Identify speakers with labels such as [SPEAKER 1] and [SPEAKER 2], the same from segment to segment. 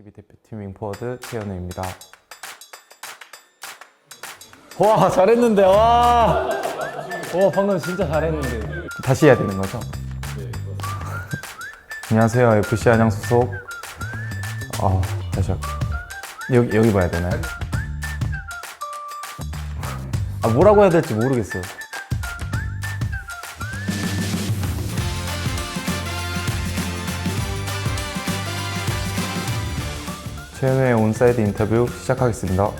[SPEAKER 1] U22 대표팀 윙포워드 최현우입니다. 와 잘했는데 와. 와 방금 진짜 잘했는데. 다시 해야 되는 거죠? 안녕하세요 FC 안양 소속. 아 다시 할게요. 여기 여기 봐야 되나요? 아 뭐라고 해야 될지 모르겠어요. 최현우의 온사이드 인터뷰 시작하겠습니다.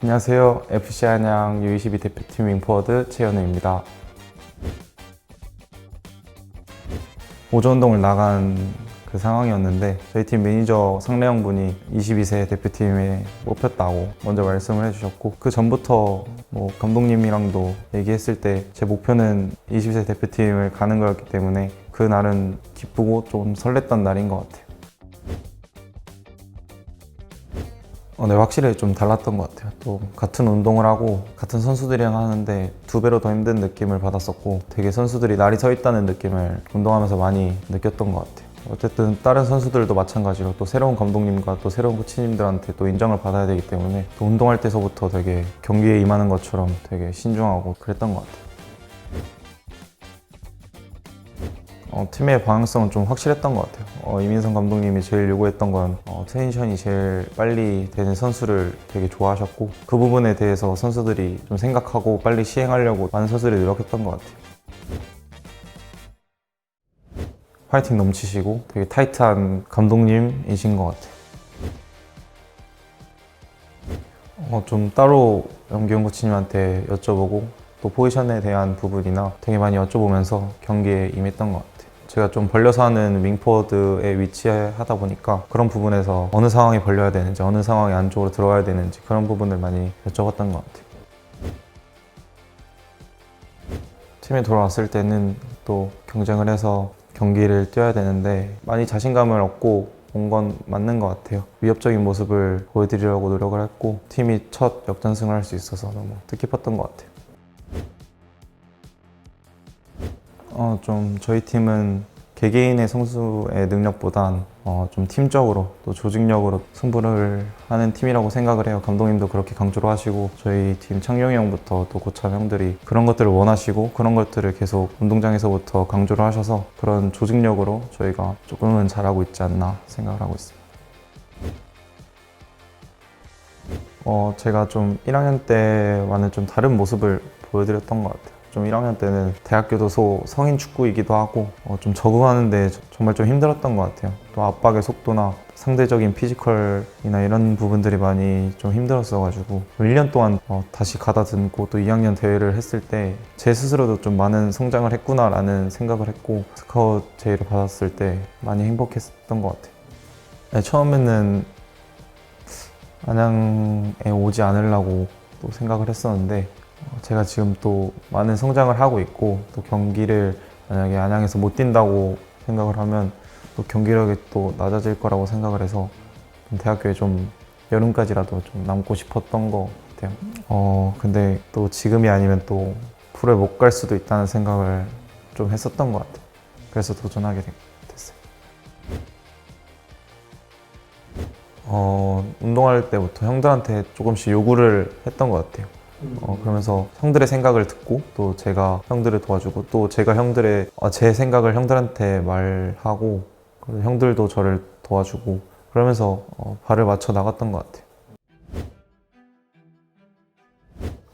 [SPEAKER 1] 안녕하세요. FC 안양 U22 대표팀 윙포워드 최현우입니다. 오전 운동을 나간 그 상황이었는데 저희 팀 매니저 상래영 분이 22세 대표팀에 뽑혔다고 먼저 말씀을 해주셨고 그 전부터 뭐 감독님이랑도 얘기했을 때 제 목표는 22세 대표팀을 가는 거였기 때문에 그 날은 기쁘고 좀 설렜던 날인 것 같아요. 어, 네, 확실히 좀 달랐던 것 같아요. 또 같은 운동을 하고 같은 선수들이랑 하는데 두 배로 더 힘든 느낌을 받았었고 되게 선수들이 날이 서 있다는 느낌을 운동하면서 많이 느꼈던 것 같아요. 어쨌든 다른 선수들도 마찬가지로 또 새로운 감독님과 또 새로운 코치님들한테 또 인정을 받아야 되기 때문에 또 운동할 때서부터 되게 경기에 임하는 것처럼 되게 신중하고 그랬던 것 같아요. 어, 팀의 방향성은 좀 확실했던 것 같아요. 어, 이민성 감독님이 제일 요구했던 건 어, 트랜지션이 제일 빨리 되는 선수를 되게 좋아하셨고 그 부분에 대해서 선수들이 좀 생각하고 빨리 시행하려고 많은 선수들이 노력했던 것 같아요. 파이팅 넘치시고 되게 타이트한 감독님이신 것 같아요. 어, 좀 따로 염기훈 코치님한테 여쭤보고 또 포지션에 대한 부분이나 되게 많이 여쭤보면서 경기에 임했던 것 같아요. 제가 좀 벌려서 하는 윙포워드에 위치하다 보니까 그런 부분에서 어느 상황에 벌려야 되는지 어느 상황에 안쪽으로 들어가야 되는지 그런 부분을 많이 여쭤봤던 것 같아요. 팀에 돌아왔을 때는 또 경쟁을 해서 경기를 뛰어야 되는데 많이 자신감을 얻고 온 건 맞는 것 같아요. 위협적인 모습을 보여드리려고 노력을 했고 팀이 첫 역전승을 할 수 있어서 너무 뜻깊었던 것 같아요. 어, 좀 저희 팀은 개개인의 선수의 능력보단 어, 좀 팀적으로 또 조직력으로 승부를 하는 팀이라고 생각을 해요. 감독님도 그렇게 강조를 하시고 저희 팀 창룡이 형부터 또 고참 형들이 그런 것들을 원하시고 그런 것들을 계속 운동장에서부터 강조를 하셔서 그런 조직력으로 저희가 조금은 잘하고 있지 않나 생각을 하고 있습니다. 어, 제가 좀 1학년 때와는 좀 다른 모습을 보여드렸던 것 같아요. 좀 1학년 때는 대학교 도소 성인 축구이기도 하고 어, 좀 적응하는데 저- 정말 좀 힘들었던 것 같아요. 또 압박의 속도나 상대적인 피지컬이나 이런 부분들이 많이 좀 힘들었어가지고 1년 동안 어, 다시 가다듬고 또 2학년 대회를 했을 때 제 스스로도 좀 많은 성장을 했구나라는 생각을 했고 스카웃 제의를 받았을 때 많이 행복했던 것 같아요. 네, 처음에는 안양에 오지 않으려고 또 생각을 했었는데 어, 제가 지금 또 많은 성장을 하고 있고 또 경기를 만약에 안양에서 못 뛴다고 생각을 하면 또 경기력이 또 낮아질 거라고 생각을 해서 좀 대학교에 좀 여름까지라도 좀 남고 싶었던 것 같아요. 어 근데 또 지금이 아니면 또 프로에 못 갈 수도 있다는 생각을 좀 했었던 것 같아요. 그래서 도전하게 된- 됐어요. 어 운동할 때부터 형들한테 조금씩 요구를 했던 것 같아요. 어, 그러면서 형들의 생각을 듣고 또 제가 형들을 도와주고 또 제가 형들의 어, 제 생각을 형들한테 말하고 형들도 저를 도와주고 그러면서 어, 발을 맞춰 나갔던 것 같아요.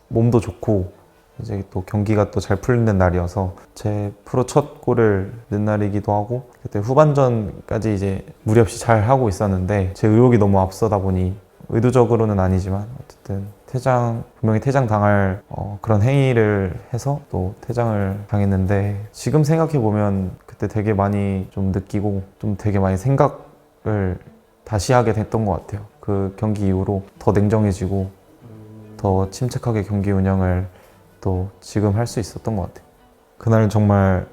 [SPEAKER 1] 몸도 좋고 이제 또 경기가 또 잘 풀리는 날이어서 제 프로 첫 골을 넣은 날이기도 하고 그때 후반전까지 이제 무리 없이 잘 하고 있었는데 제 의욕이 너무 앞서다 보니 의도적으로는 아니지만 어쨌든 퇴장 분명히 퇴장 당할 어, 그런 행위를 해서 또 퇴장을 당했는데 지금 생각해 보면 그때 되게 많이 좀 느끼고 좀 되게 많이 생각을 다시 하게 됐던 것 같아요. 그 경기 이후로 더 냉정해지고 더 침착하게 경기 운영을 또 지금 할 수 있었던 것 같아요. 그날 정말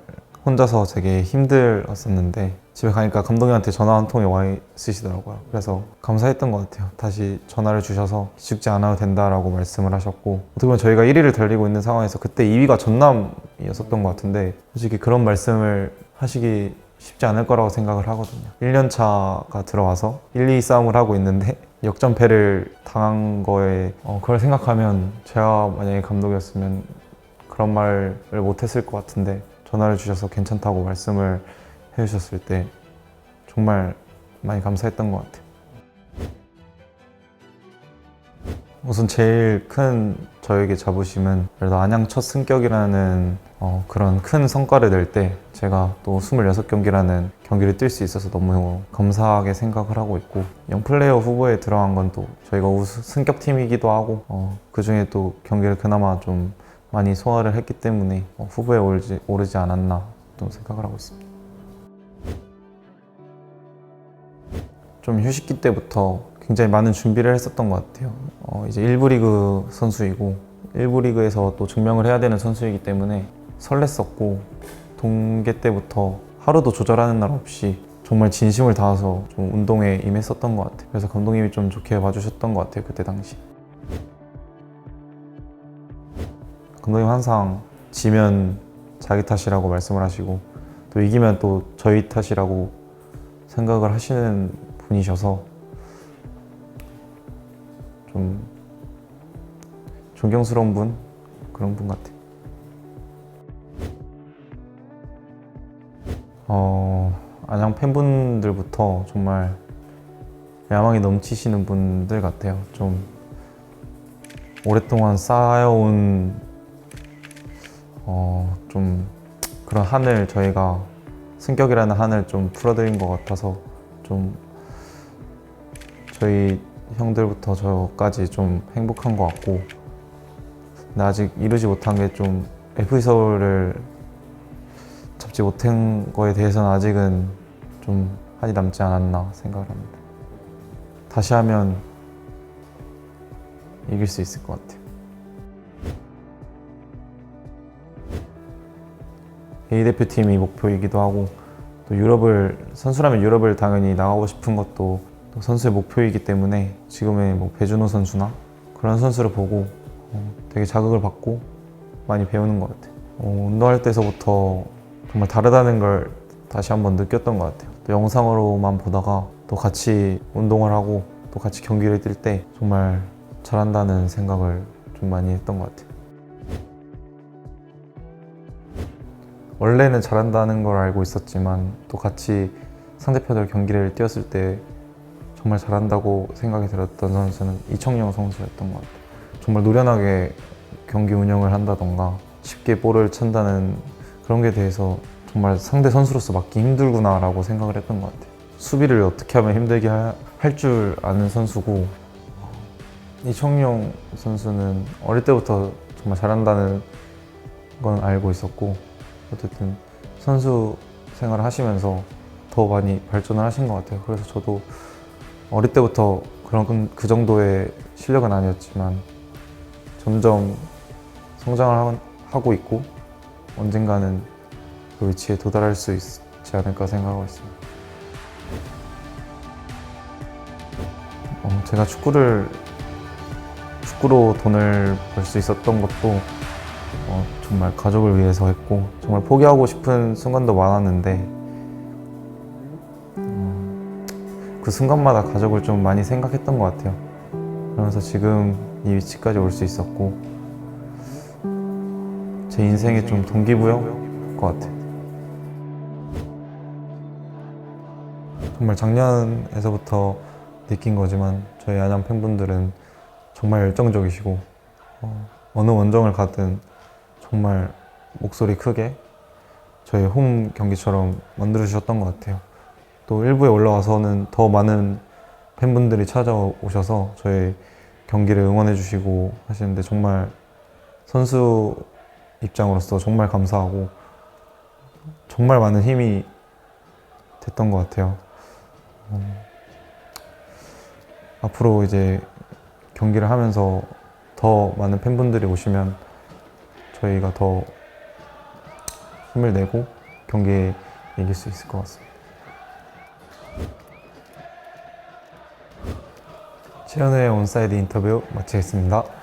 [SPEAKER 1] 혼자서 되게 힘들었었는데 집에 가니까 감독님한테 전화 한 통이 와 있으시더라고요. 그래서 감사했던 것 같아요. 다시 전화를 주셔서 죽지 않아도 된다라고 말씀을 하셨고 어떻게 보면 저희가 1위를 달리고 있는 상황에서 그때 2위가 전남이었었던 것 같은데 솔직히 그런 말씀을 하시기 쉽지 않을 거라고 생각을 하거든요. 1년 차가 들어와서 1, 2 싸움을 하고 있는데 역전패를 당한 거에 어, 그걸 생각하면 제가 만약에 감독이었으면 그런 말을 못했을 것 같은데 전화를 주셔서 괜찮다고 말씀을 해주셨을 때 정말 많이 감사했던 것 같아요. 우선 제일 큰 저에게 자부심은 그래도 안양 첫 승격이라는 어, 그런 큰 성과를 낼 때 제가 또 26경기라는 경기를 뛸 수 있어서 너무 감사하게 생각을 하고 있고 영플레이어 후보에 들어간 건 또 저희가 우승 승격팀이기도 하고 어, 그 중에 또 경기를 그나마 좀 많이 소화를 했기 때문에 어, 후보에 오르지, 오르지 않았나 또 생각을 하고 있습니다. 좀 휴식기 때부터 굉장히 많은 준비를 했었던 것 같아요. 어, 이제 1부 리그 선수이고 1부 리그에서 또 증명을 해야 되는 선수이기 때문에 설렜었고 동계 때부터 하루도 조절하는 날 없이 정말 진심을 다해서 좀 운동에 임했었던 것 같아요. 그래서 감독님이 좀 좋게 봐주셨던 것 같아요. 그때 당시. 감독님 항상 지면 자기 탓이라고 말씀을 하시고 또 이기면 또 저희 탓이라고 생각을 하시는 분이셔서 좀 존경스러운 분 그런 분 같아요. 어, 안양 팬분들부터 정말 야망이 넘치시는 분들 같아요. 좀 오랫동안 쌓여온 어, 좀 그런 한을 저희가 승격이라는 한을 좀 풀어드린 것 같아서 좀 저희 형들부터 저까지 좀 행복한 것 같고 근데 아직 이루지 못한 게 좀 FE 서울을 잡지 못한 거에 대해서는 아직은 좀 한이 남지 않았나 생각을 합니다. 다시 하면 이길 수 있을 것 같아요. A 대표팀이 목표이기도 하고 또 유럽을 선수라면 유럽을 당연히 나가고 싶은 것도 또 선수의 목표이기 때문에 지금의 뭐 배준호 선수나 그런 선수를 보고 어, 되게 자극을 받고 많이 배우는 것 같아요. 어, 운동할 때서부터 정말 다르다는 걸 다시 한번 느꼈던 것 같아요. 또 영상으로만 보다가 또 같이 운동을 하고 또 같이 경기를 뛸 때 정말 잘한다는 생각을 좀 많이 했던 것 같아요. 원래는 잘한다는 걸 알고 있었지만 또 같이 상대편들 경기를 뛰었을 때 정말 잘한다고 생각이 들었던 선수는 이청용 선수였던 것 같아요. 정말 노련하게 경기 운영을 한다던가 쉽게 볼을 찬다는 그런 게 대해서 정말 상대 선수로서 맞기 힘들구나라고 생각을 했던 것 같아요. 수비를 어떻게 하면 힘들게 할 줄 아는 선수고 이청용 선수는 어릴 때부터 정말 잘한다는 건 알고 있었고 어쨌든 선수 생활을 하시면서 더 많이 발전을 하신 것 같아요. 그래서 저도 어릴 때부터 그런 그 정도의 실력은 아니었지만 점점 성장을 하- 하고 있고 언젠가는 그 위치에 도달할 수 있지 않을까 생각하고 있습니다. 어, 제가 축구를 축구로 돈을 벌 수 있었던 것도 어, 정말 가족을 위해서 했고 정말 포기하고 싶은 순간도 많았는데 음, 그 순간마다 가족을 좀 많이 생각했던 것 같아요. 그러면서 지금 이 위치까지 올 수 있었고 제 인생의 좀 동기부여인 것 같아요. 정말 작년에서부터 느낀 거지만 저희 안양 팬분들은 정말 열정적이시고 어, 어느 원정을 가든 정말 목소리 크게 저희 홈 경기처럼 만들어 주셨던 것 같아요. 또 일부에 올라와서는 더 많은 팬분들이 찾아오셔서 저희 경기를 응원해 주시고 하시는데 정말 선수 입장으로서 정말 감사하고 정말 많은 힘이 됐던 것 같아요. 어, 앞으로 이제 경기를 하면서 더 많은 팬분들이 오시면 저희가 더 힘을 내고 경기에 이길 수 있을 것 같습니다. 최현우의 온사이드 인터뷰 마치겠습니다.